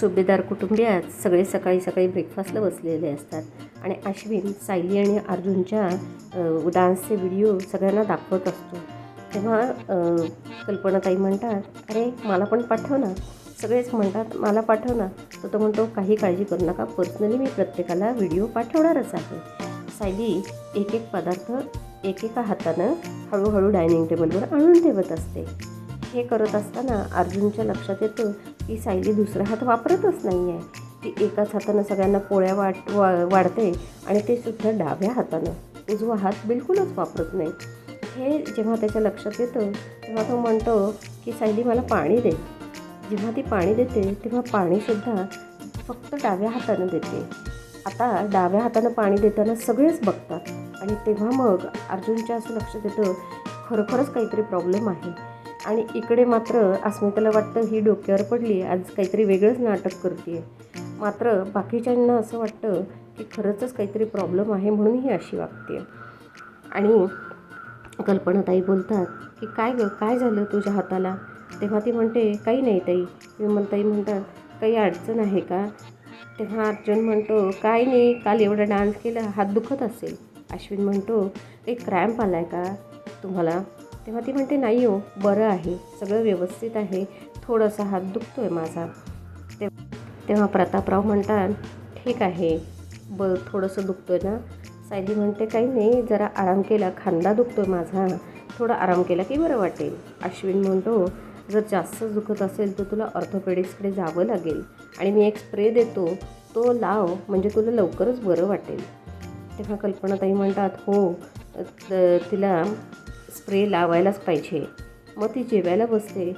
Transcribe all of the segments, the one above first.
सुभेदार कुटुंबियात सगळे सकाळी सकाळी ब्रेकफास्टला बसलेले असतात. आणि अश्विन सायली आणि अर्जुनच्या डान्सचे व्हिडिओ सगळ्यांना दाखवत असतो. तेव्हा कल्पनाताई म्हणतात अरे मला पण पाठव ना. सगळेच म्हणतात मला पाठव ना. तर तो म्हणतो काही काळजी करू नका पर्सनली मी प्रत्येकाला व्हिडिओ पाठवणारच आहे. सायली एक एक पदार्थ एकेका हातानं हळूहळू डायनिंग टेबलवर आणून ठेवत असते. हे करत असताना अर्जुनच्या लक्षात येतं की सायली दुसरा हात वापरतच नाही आहे ती एकाच हातानं सगळ्यांना पोळ्या वाट वा वाढते आणि ते सुद्धा डाव्या हातानं. उजवा हात बिलकुलच वापरत नाही. हे जेव्हा त्याच्या लक्षात येतं तेव्हा तो म्हणतो की सायली मला पाणी दे. जेव्हा ती पाणी देते तेव्हा पाणीसुद्धा फक्त डाव्या हातानं देते. आता डाव्या हातानं पाणी देताना सगळेच बघतात. आणि तेव्हा मग अर्जुनच्या असं लक्षात येतं खरोखरच काहीतरी प्रॉब्लेम आहे. आणि इकडे मात्र अस्मिताला वाटतं ही डोक्यावर पडली आज काहीतरी वेगळंच नाटक करते मात्र बाकीच्यांना असं वाटतं की खरंचच काहीतरी प्रॉब्लेम आहे म्हणून ही अशी वागते आणि कल्पनाताई बोलतात की काय गं काय झालं तुझ्या हाताला? तेव्हा ती म्हणते काही नाही ताई. विमलताई म्हणतात काही अडचण आहे का? तेव्हा अर्जुन म्हणतो काय नाही काल एवढा डान्स केला हात दुखत असेल. अश्विन म्हणतो ते क्रॅम्प आला आहे का तुम्हाला? तेव्हा ती म्हणते नाही हो बरं आहे सगळं व्यवस्थित आहे थोडासा हात दुखतो आहे माझा. ते तेव्हा प्रतापराव म्हणतात ठीक आहे ब थोडंसं दुखतो आहे ना. सायली म्हणते काही नाही जरा आराम केला खांदा दुखतो आहे माझा थोडा आराम केला की बरं वाटेल. अश्विन म्हणतो जर जास्त दुखत असेल तर तुला ऑर्थोपेडिक्सकडे जावं लागेल आणि मी एक स्प्रे देतो तो लाव म्हणजे तुला लवकरच बरं वाटेल. तेव्हा कल्पनाताई म्हणतात हो तिला स्प्रे लावायलाच पाहिजे. मग ती जेवायला बसते.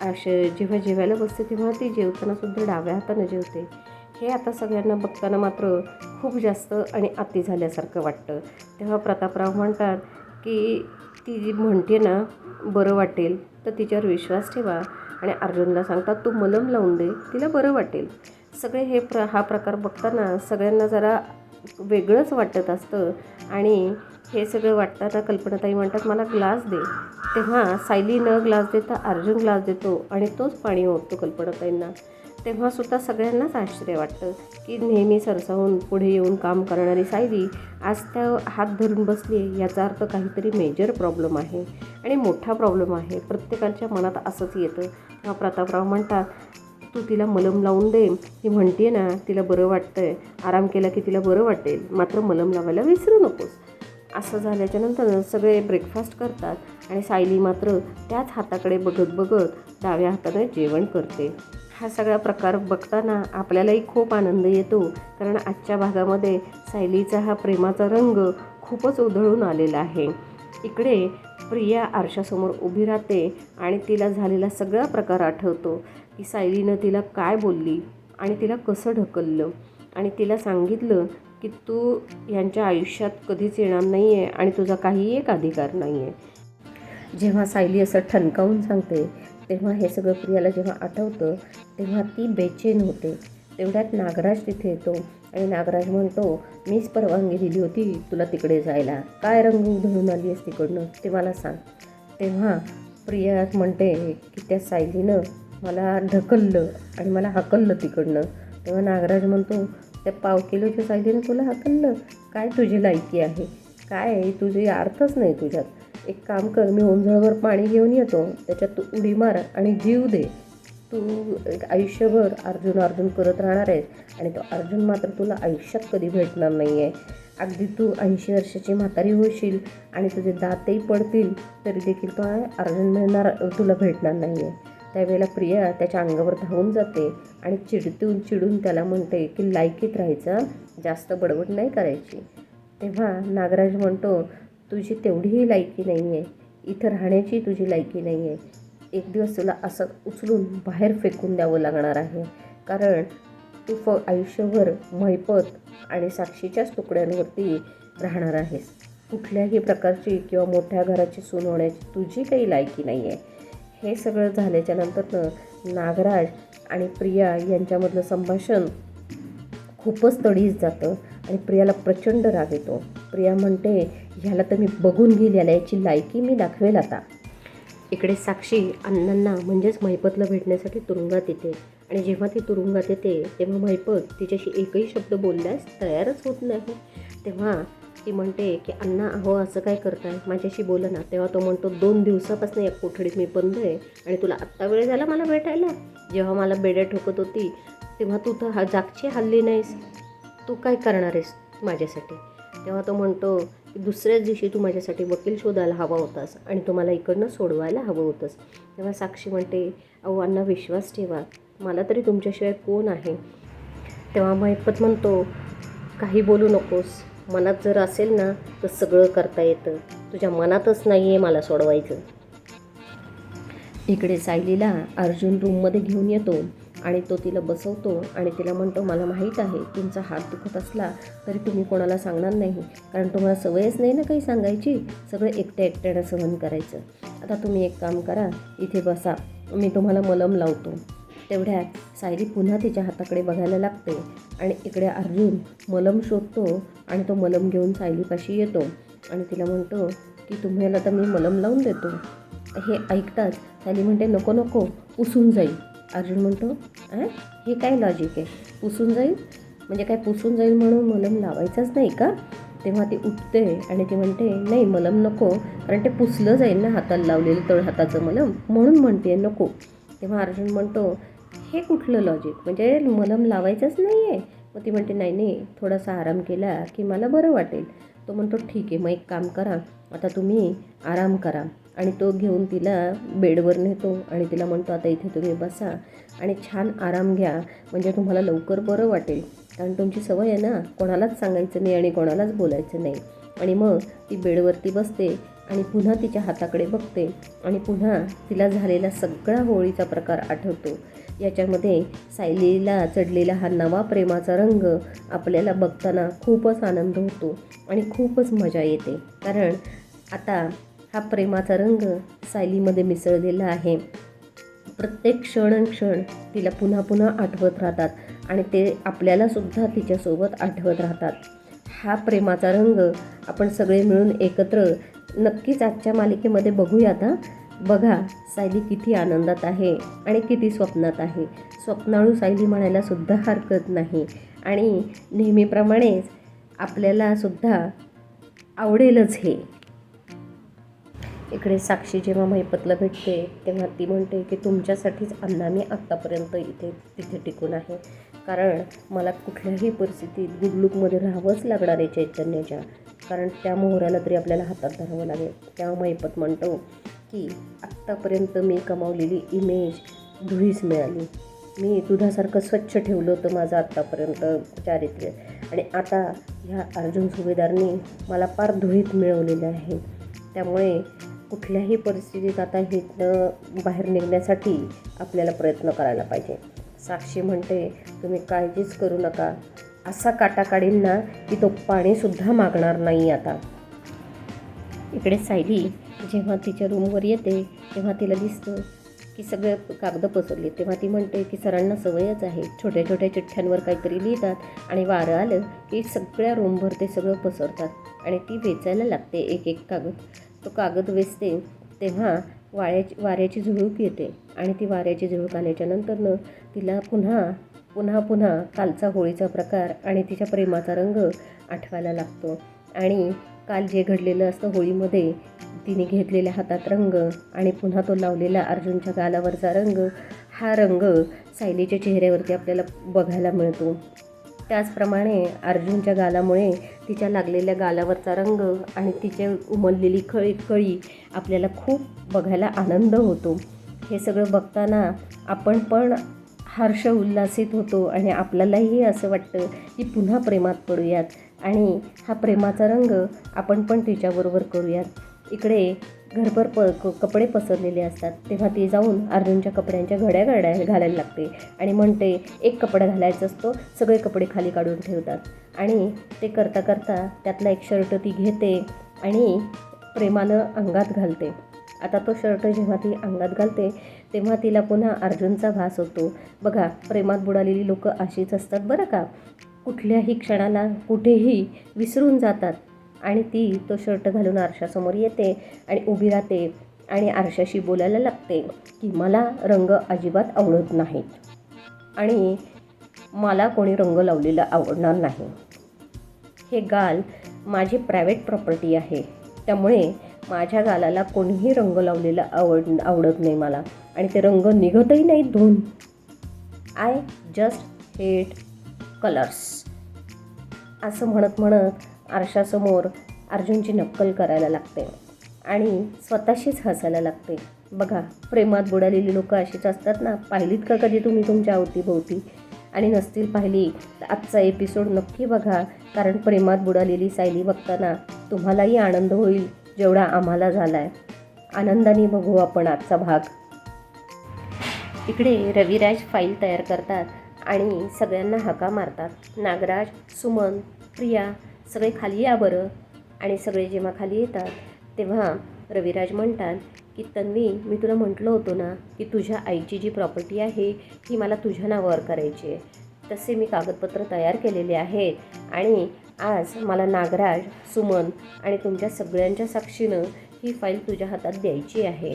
असे जेव्हा जेवायला बसते तेव्हा ती जेवतानासुद्धा डाव्या हातानं जेवते. हे आता सगळ्यांना बघताना मात्र खूप जास्त आणि अति झाल्यासारखं वाटतं. तेव्हा प्रतापराव म्हणतात की ती जी म्हणते ना बरं वाटेल तर तिच्यावर विश्वास ठेवा आणि अर्जुनला सांगतात तू मलम लावून दे तिला बरं वाटेल. सगळे हे प्र हा प्रकार बघताना सगळ्यांना जरा वेगळंच वाटत असतं आणि हे सगळं वाटताना कल्पनाताई म्हणतात मला ग्लास दे. तेव्हा सायली न ग्लास देता अर्जुन ग्लास देतो आणि तोच पाणी ओततो कल्पनाताईंना. तेव्हासुद्धा सगळ्यांनाच आश्चर्य वाटतं की नेहमी सरसावून पुढे येऊन काम करणारी सायली आज त्या हात धरून बसली आहे. याचा अर्थ काहीतरी मेजर प्रॉब्लेम आहे. आणि मोठा प्रॉब्लेम आहे. प्रत्येकाच्या मनात असंच येतं. तेव्हा प्रतापराव म्हणतात तू तिला मलम लावून दे. ती म्हणते ना तिला बरं वाटतं आहे आराम केला की तिला बरं वाटेल. मात्र मलम लावायला विसरू नकोस. असं झाल्याच्यानंतर सगळे ब्रेकफास्ट करतात आणि सायली मात्र त्याच हाताकडे बघत बघत डाव्या हाताने जेवण करते. हा सगळा प्रकार बघताना आपल्यालाही खूप आनंद येतो कारण आजच्या भागामध्ये सायलीचा हा प्रेमाचा रंग खूपच उधळून आलेला आहे. इकडे प्रिया आरशासमोर उभी राहते आणि तिला झालेला सगळा प्रकार आठवतो की सायलीनं तिला काय बोलली आणि तिला कसं ढकललं आणि तिला सांगितलं की तू यांच्या आयुष्यात कधीच येणार नाही आहे आणि तुझा काही एक अधिकार नाही आहे जेव्हा सायली असं ठणकावून सांगते तेव्हा हे सगळं प्रियाला जेव्हा आठवतं तेव्हा ती बेचैन होते. तेवढ्यात नागराज तिथे येतो आणि नागराज म्हणतो मीच परवानगी दिली होती तुला तिकडे जायला. काय रंग उधळून आली आहेस तिकडनं ते मला सांग. तेव्हा प्रिया म्हणते की त्या सायलीनं मला ढकललं आणि मला हकललं तिकडनं. तेव्हा नागराज म्हणतो त्या पाव किलोच्या सायलीनं तुला हकल्ल काय तुझी लायकी आहे? काय आहे? अर्थच नाही तुझ्यात. एक काम कर मी ओंजळवर पाणी घेऊन येतो. त्याच्यात तू उडी मार आणि जीव दे. तू एक आयुष्यभर अर्जुन अर्जुन करत राहणार आहेस आणि तो अर्जुन मात्र तुला आयुष्यात कधी भेटणार नाही आहे अगदी तू ऐंशी वर्षाची म्हातारी होशील आणि तुझे दातही पडतील तरी देखील तो अर्जुन मिळणार तुला भेटणार नाही आहे त्यावेळेला प्रिया त्याच्या अंगावर धावून जाते आणि चिडतून चिडून त्याला म्हणते की लायकीत राहायचं जास्त बडबड नाही करायची. तेव्हा नागराज म्हणतो तुझी तेवढीही लायकी नाही आहे इथं राहण्याची तुझी लायकी नाही आहे एक दिवस तुला असं उचलून बाहेर फेकून द्यावं लागणार आहे. कारण तू फ आयुष्यभर मैपत आणि साक्षीच्याच तुकड्यांवरती राहणार आहेस. कुठल्याही प्रकारची किंवा मोठ्या घराची सून होण्याची तुझी काही लायकी नाही आहे हे सगळं झाल्याच्या नंतरनं नागराज आणि प्रिया यांच्यामधलं संभाषण खूपच तडीच जातं आणि प्रियाला प्रचंड राग येतो. प्रिया म्हणते ह्याला तर मी बघून घेईल याला याची लायकी मी दाखवेल आता. इकडे साक्षी अण्णांना म्हणजेच महिपतला भेटण्यासाठी तुरुंगात येते. आणि जेव्हा ती तुरुंगात येते तेव्हा मैपत तिच्याशी एकही शब्द बोलण्यास तयारच होत नाही. तेव्हा ती म्हणते की अण्णा अहो असं काय करताय? माझ्याशी बोला ना. तेव्हा तो म्हणतो दोन दिवसापासून या कोठडीत मी बंद आहे आणि तुला आत्ता वेळ झाला मला भेटायला? जेव्हा मला बेड्या ठोकत होती तेव्हा तू तर हा जागची हल्ली नाहीस. तू काय करणार आहेस माझ्यासाठी? तेव्हा तो म्हणतो की दुसऱ्याच दिवशी तू माझ्यासाठी वकील शोधायला हवा होतास आणि तुम्हाला मला इकडनं सोडवायला हवं होतंस. तेव्हा साक्षी म्हणते अहो अण्णा विश्वास ठेवा. मला तरी तुमच्याशिवाय कोण आहे? तेव्हा मैपत म्हणतो काही बोलू नकोस. मनात जर असेल ना तर सगळं करता येतं. तुझ्या मनातच नाही आहे मला सोडवायचं. इकडे सायलीला अर्जुन रूममध्ये घेऊन येतो आणि तो तिला बसवतो आणि तिला म्हणतो मला माहीत आहे तुमचा हात दुखत असला तरी तुम्ही कोणाला सांगणार नाही. कारण तुम्हाला सवयच नाही ना काही सांगायची. सगळं एकट्या एकट्यानं सहन करायचं. आता तुम्ही एक काम करा इथे बसा. मी तुम्हाला मलम लावतो. तेवढ्यात सायली पुन्हा तिच्या हाताकडे बघायला लागते आणि इकडे अर्जुन मलम शोधतो आणि तो मलम घेऊन सायलीपाशी येतो आणि तिला म्हणतो की तुम्हाला तर मी मलम लावून देतो. हे ऐकताच सायली म्हणते नको नको पुसून जाईल. अर्जुन म्हणतो अं? हे काय लॉजिक आहे? पुसून जाईल? म्हणजे काय पुसून जाईल म्हणून मलम लावायचाच नाही का? तेव्हा ती उठते आणि ती म्हणते नाही मलम नको कारण ते पुसलं जाईल ना हाताला लावलेलं तळ हाताचं मलम म्हणून म्हणते नको. तेव्हा अर्जुन म्हणतो हे कुठलं लॉजिक म्हणजे मलम लावायचंच नाही आहे मग ती म्हणते नाही नाही थोडासा आराम केला की मला बरं वाटेल. तो म्हणतो ठीक आहे मग एक काम करा. आता तुम्ही आराम करा. आणि तो घेऊन तिला बेडवर नेतो आणि तिला म्हणतो आता इथे तुम्ही बसा आणि छान आराम घ्या. म्हणजे तुम्हाला लवकर बरं वाटेल. कारण तुमची सवय आहे ना कोणालाच सांगायचं नाही आणि कोणालाच बोलायचं नाही. आणि मग ती बेडवरती बसते आणि पुन्हा तिच्या हाताकडे बघते आणि पुन्हा तिला झालेला सगळा होळीचा प्रकार आठवतो. याच्यामध्ये सायलीला चढलेला हा नवा प्रेमाचा रंग आपल्याला बघताना खूपच आनंद होतो आणि खूपच मजा येते. कारण आता हा प्रेमाचा रंग सायलीमध्ये मिसळलेला आहे. प्रत्येक क्षण क्षण तिला पुन्हा पुन्हा आठवत राहतात आणि ते आपल्यालासुद्धा तिच्यासोबत आठवत राहतात. हा प्रेमाचा रंग आपण सगळे मिळून एकत्र नक्कीच आजच्या मालिकेमध्ये बघूयात हां. बघा सायली किती आनंदात आहे आणि किती स्वप्नात आहे. स्वप्नाळू सायली म्हणायला सुद्धा हरकत नाही. आणि नेहमीप्रमाणेच आपल्याला सुद्धा आवडेलच हे. इकडे साक्षी जेव्हा महिपतला भेटते तेव्हा ती म्हणते की तुमच्यासाठीच अण्णा मी आत्तापर्यंत इथे तिथे टिकून आहे. कारण मला कुठल्याही परिस्थितीत गुडलुकमध्ये राहावंच लागणार आहे चैतन्याच्या. कारण त्या मोहराला तरी आपल्याला हातात धरावं लागेल. तेव्हा महिपत म्हणतो की आत्तापर्यंत मी कमावलेली इमेज धुळीस मिळाली. मी दुधासारखं स्वच्छ ठेवलं होतं माझं आत्तापर्यंत चारित्र्य. आणि आता ह्या अर्जुन सुभेदारने मला फार धुळीत मिळवलेलं आहे. त्यामुळे कुठल्याही परिस्थितीत आता हे बाहेर निघण्यासाठी आपल्याला प्रयत्न करायला पाहिजे. साक्षी म्हणते तुम्ही काळजीच करू नका. असा काटा काढील ना की तो पाणीसुद्धा मागणार नाही आता. इकडे सायली जेव्हा तिच्या रूमवर येते तेव्हा तिला दिसतं की सगळं कागद पसरले. तेव्हा ती म्हणते की सरांना सवयच आहे. छोट्या छोट्या चिठ्ठ्यांवर काहीतरी लिहितात आणि वारं आलं की सगळ्या रूमभर ते सगळं पसरतात आणि ती वेचायला लागते एक एक कागद. तो कागद वेचते तेव्हा वाऱ्याची वाऱ्याची झुळूक येते आणि ती वाऱ्याची झुळूक आल्याच्या नंतरनं तिला पुन्हा पुन्हा पुन्हा कालचा होळीचा प्रकार आणि तिच्या प्रेमाचा रंग आठवायला लागतो. आणि काल जे घडलेलं असतं होळीमध्ये तिने घेतलेल्या हातात रंग आणि पुन्हा तो लावलेला अर्जुनच्या गालावरचा रंग हा रंग सायलीच्या चेहऱ्यावरती आपल्याला बघायला मिळतो. त्याचप्रमाणे अर्जुनच्या गालामुळे तिच्या लागलेल्या गालावरचा रंग आणि तिचे उमललेली खळी कळी आपल्याला खूप बघायला आनंद होतो. हे सगळं बघताना आपण पण हर्ष उल्हासित होतो आणि आपल्यालाही असं वाटतं की पुन्हा प्रेमात पडूयात. आणि हा प्रेमाचा रंग आपण पण तिच्याबरोबर करूयात. इकडे घरभर प क- कपडे पसरलेले असतात. तेव्हा ती जाऊन अर्जुनच्या कपड्यांच्या घड्या घड्या घालायला लागते आणि म्हणते एक कपडा घालायचा असतो सगळे कपडे खाली काढून ठेवतात. आणि ते करता करता त्यातला एक शर्ट ती घेते आणि प्रेमानं अंगात घालते. आता तो शर्ट जेव्हा ती अंगात घालते तेव्हा तिला पुन्हा अर्जुनचा भास होतो. बघा प्रेमात बुडालेली लोक अशीच असतात बरं का? कुठल्याही क्षणाला कुठेही विसरून जातात आणि ती तो शर्ट घालून आरशासमोर येते आणि उभी राहते आणि आरशाशी बोलायला लागते की मला रंग अजिबात आवडत नाहीत आणि मला कोणी रंग लावलेला आवडणार नाही. हे गाल माझी प्रायव्हेट प्रॉपर्टी आहे. त्यामुळे माझ्या गालाला कोणीही रंग लावलेला आवड आवडत नाही मला आणि ते रंग निघतही नाहीत धुवून आय जस्ट हेट कलर्स. असं म्हणत म्हणत आरशासमोर अर्जुनची नक्कल करायला लागते आणि स्वतःशीच हसायला लागते. बघा प्रेमात बुडालेली लोकं अशीच असतात ना? पाहिलीत का कधी तुम्ही तुमच्या अवतीभोवती? आणि नसतील पाहिली तर आजचा एपिसोड नक्की बघा. कारण प्रेमात बुडालेली सायली बघताना तुम्हालाही आनंद होईल जेवढा आम्हाला झाला आहे आनंदाने बघू आपण आजचा भाग. इकडे रविराज फाईल तयार करतात. आणि सगळ्यांना हाका मारतात. नागराज सुमन प्रिया सगळे खाली या बरं. आणि सगळे जेव्हा खाली येतात तेव्हा रविराज म्हणतात की तन्वी मी तुला म्हटलं होतं ना की तुझ्या आईची जी प्रॉपर्टी आहे ती मला तुझ्या नावावर करायची आहे. तसे मी कागदपत्र तयार केलेले आहेत. आणि आज मला नागराज सुमन आणि तुमच्या सगळ्यांच्या साक्षीनं ही फाईल तुझ्या हातात द्यायची आहे.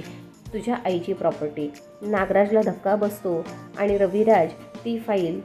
तुझ्या आईची प्रॉपर्टी नागराजला धक्का बसतो आणि रविराज ती फाईल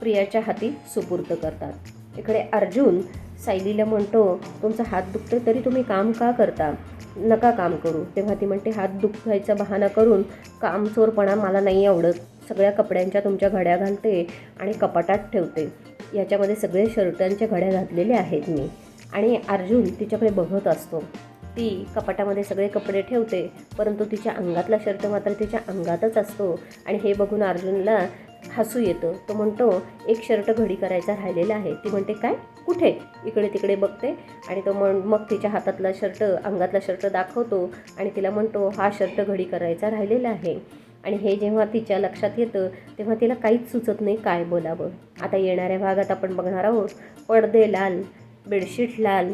प्रियाच्या हाती सुपूर्द करतात. इकडे अर्जुन सायलीला म्हणतो तुमचा हात दुखतो तरी तुम्ही काम का करता? नका काम करू. तेव्हा ती म्हणते हात दुखायचा बहाणा करून कामचोरपणा मला नाही आवडत. सगळ्या कपड्यांच्या तुमच्या घड्या घालते आणि कपाटात ठेवते. याच्यामध्ये सगळे शर्टांच्या घड्या घातलेले आहेत मी. आणि अर्जुन तिच्याकडे बघत असतो. ती कपाटामध्ये सगळे कपडे ठेवते परंतु तिच्या अंगातला शर्ट मात्र तिच्या अंगातच असतो. आणि हे बघून अर्जुनला हसू येतं. तो म्हणतो एक शर्ट घडी करायचा राहिलेला आहे. ती म्हणते काय? कुठे? इकडे तिकडे बघते. आणि तो म्हण मग तिच्या हातातला शर्ट अंगातला शर्ट दाखवतो आणि तिला म्हणतो हा शर्ट घडी करायचा राहिलेला आहे. आणि हे जेव्हा तिच्या लक्षात येतं तेव्हा तिला काहीच सुचत नाही काय बोलावं. आता येणाऱ्या भागात आपण बघणार आहोत पडदे लाल बेडशीट लाल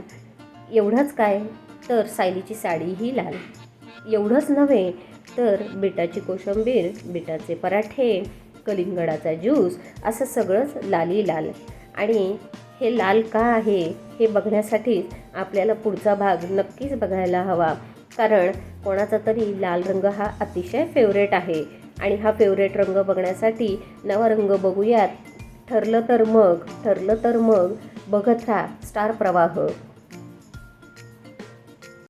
एवढंच काय? तर सायलीची साडीही लाल. एवढंच नव्हे तर बिटाची कोशंबीर बिटाचे पराठे कलिंगडाचा ज्यूस असं सगळंच लाली लाल. आणि हे लाल का आहे हे बघण्यासाठी आपल्याला पुढचा भाग नक्कीच बघायला हवा. कारण कोणाचा तरी लाल रंग हा अतिशय फेवरेट आहे. आणि हा फेवरेट रंग बघण्यासाठी नवा रंग बघूयात. ठरलं तर मग ठरलं तर मग बघत राहा. स्टार प्रवाह.